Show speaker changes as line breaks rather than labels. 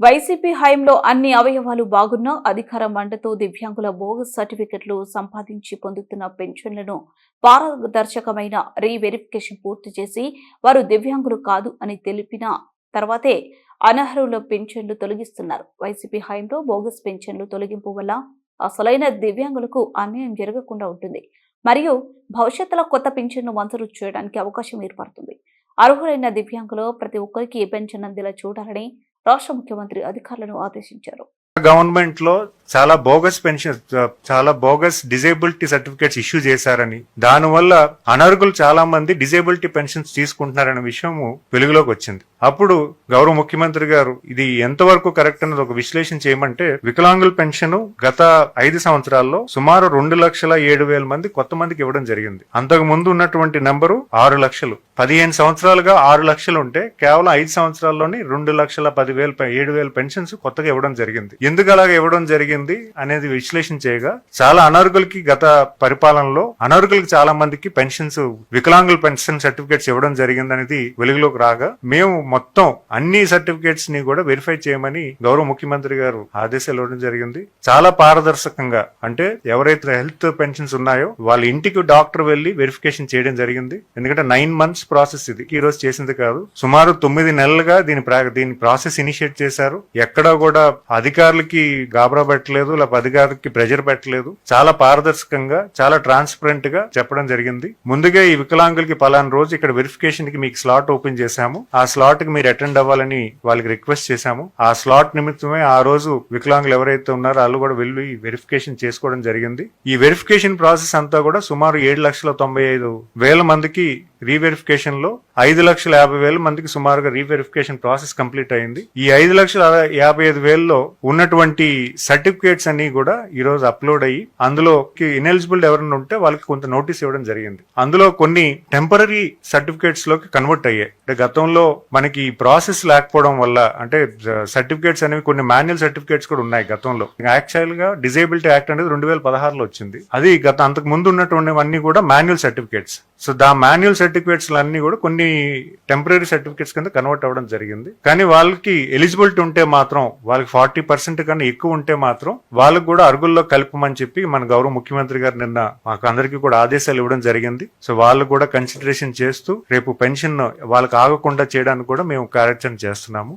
YCP హయాంలో అన్ని అవయవాలు బాగున్నా అధికార మండతో దివ్యాంగుల బోగస్ సర్టిఫికెట్లు సంపాదించి పొందుతున్న పెన్షన్లను పారదర్శకమైన రీవెరిఫికేషన్ పూర్తి చేసి వారు దివ్యాంగులు కాదు అని తెలిపిన తర్వాతే అనర్హుల పెన్షన్లు తొలగిస్తున్నారు. వైసీపీ హయాంలో బోగస్ పెన్షన్లు తొలగింపు వల్ల అసలైన దివ్యాంగులకు అన్యాయం జరగకుండా ఉంటుంది. మరియు భవిష్యత్తులో కొత్త పెన్షన్ను మంజూరు చేయడానికి అవకాశం ఏర్పడుతుంది. అర్హులైన దివ్యాంగులు ప్రతి ఒక్కరికి పెన్షన్ అందేలా చూడాలని రాష్ట్ర ముఖ్యమంత్రి అధికారులను ఆదేశించారు.
గవర్నమెంట్లో చాలా బోగస్ పెన్షన్ చాలా బోగస్ డిజేబిలిటీ సర్టిఫికేట్స్ ఇష్యూ చేశారని. దానివల్ల అనర్హులు చాలా మంది డిజేబిలిటీ పెన్షన్స్ తీసుకుంటున్నారనే విషయము వెలుగులోకి వచ్చింది. అప్పుడు గౌరవ ముఖ్యమంత్రి గారు ఇది ఎంతవరకు కరెక్ట్ అన్నది ఒక విశ్లేషణ చేయమంటే వికలాంగుల పెన్షన్ గత ఐదు సంవత్సరాల్లో సుమారు రెండు లక్షల ఏడు వేల మంది కొత్త మందికి ఇవ్వడం జరిగింది. అంతకు ముందు ఉన్నటువంటి నెంబరు ఆరు లక్షలు. పదిహేను సంవత్సరాలుగా ఆరు లక్షలు ఉంటే కేవలం ఐదు సంవత్సరాల్లోనే రెండు లక్షల పదివేల ఏడు వేల పెన్షన్స్ కొత్తగా ఇవ్వడం జరిగింది. ఎందుకు అలాగ ఇవ్వడం జరిగింది? అనేది విశ్లేషణ చేయగా చాలా అనర్హులకి గత పరిపాలనలో అనర్హులకి చాలా మందికి పెన్షన్స్ వికలాంగుల పెన్షన్ సర్టిఫికేట్స్ ఇవ్వడం జరిగింది అనేది వెలుగులోకి రాగా మేము మొత్తం అన్ని సర్టిఫికేట్స్ని కూడా వెరిఫై చేయమని గౌరవ ముఖ్యమంత్రి గారు ఆదేశాలు ఇవ్వడం జరిగింది. చాలా పారదర్శకంగా అంటే ఎవరైతే హెల్త్ పెన్షన్స్ ఉన్నాయో వాళ్ళ ఇంటికి డాక్టర్ వెళ్ళి వెరిఫికేషన్ చేయడం జరిగింది. ఎందుకంటే నైన్ మంత్స్ ప్రాసెస్ ఇది. ఈ రోజు చేసింది కాదు. సుమారు తొమ్మిది నెలలుగా దీని దీని ప్రాసెస్ ఇనిషియేట్ చేశారు. ఎక్కడా కూడా అధికారులకి గాబరా పెట్టలేదు లేకపోతే అధికారికి ప్రెజర్ పెట్టలేదు. చాలా పారదర్శకంగా చాలా ట్రాన్స్పరెంట్గా చెప్పడం జరిగింది. ముందుగా ఈ వికలాంగులకి పలానా రోజు ఇక్కడ వెరిఫికేషన్కి మీకు స్లాట్ ఓపెన్ చేశాము. ఆ స్లాట్కి మీరు అటెండ్ అవ్వాలని వాళ్ళకి రిక్వెస్ట్ చేశాము. ఆ స్లాట్ నిమిత్తమే ఆ రోజు వికలాంగులు ఎవరైతే ఉన్నారో వాళ్ళు కూడా వెళ్ళి వెరిఫికేషన్ చేసుకోవడం జరిగింది. ఈ వెరిఫికేషన్ ప్రాసెస్ అంతా కూడా సుమారు ఏడు లక్షల తొంభై ఐదు వేల మందికి రీవెరిఫికేషన్లో ఐదు లక్షల యాభై వేల మందికి సుమారుగా రీవెరిఫికేషన్ ప్రాసెస్ కంప్లీట్ అయింది. ఈ ఐదు లక్షల యాభై ఐదు వేలలో ఉన్నటువంటి సర్టిఫికేట్స్ అన్ని కూడా ఈ రోజు అప్లోడ్ అయ్యి అందులో ఇనెలిజిబుల్ ఎవరైనా ఉంటే వాళ్ళకి కొంత నోటీస్ ఇవ్వడం జరిగింది. అందులో కొన్ని టెంపరీ సర్టిఫికేట్స్లోకి కన్వర్ట్ అయ్యాయి. అంటే గతంలో మనకి ప్రాసెస్ లేకపోవడం వల్ల అంటే సర్టిఫికేట్స్ అనేవి కొన్ని మాన్యువల్ సర్టిఫికేట్స్ కూడా ఉన్నాయి గతంలో. యాక్చువల్గా డిజేబిలిటీ యాక్ట్ అనేది రెండు వేల పదహారులో వచ్చింది. అది గత అంతకు ముందు ఉన్నటువంటివన్నీ కూడా manual certificates so the manual certificates అన్ని కూడా కొన్ని టెంపరీ సర్టిఫికేట్స్ కింద కన్వర్ట్ అవ్వడం జరిగింది. కానీ వాళ్ళకి ఎలిజిబిలిటీ ఉంటే మాత్రం వాళ్ళకి ఫార్టీ పర్సెంట్ కన్నా ఎక్కువ ఉంటే మాత్రం వాళ్ళకి కూడా అరుగుల్లో కలపమని చెప్పి మన గౌరవ ముఖ్యమంత్రి గారు నిన్న మాకు అందరికీ కూడా ఆదేశాలు ఇవ్వడం జరిగింది. సో వాళ్ళు కూడా కన్సిడరేషన్ చేస్తూ రేపు పెన్షన్ వాళ్ళకి ఆగకుండా చేయడానికి కూడా మేము కార్యాచరణ చేస్తున్నాము.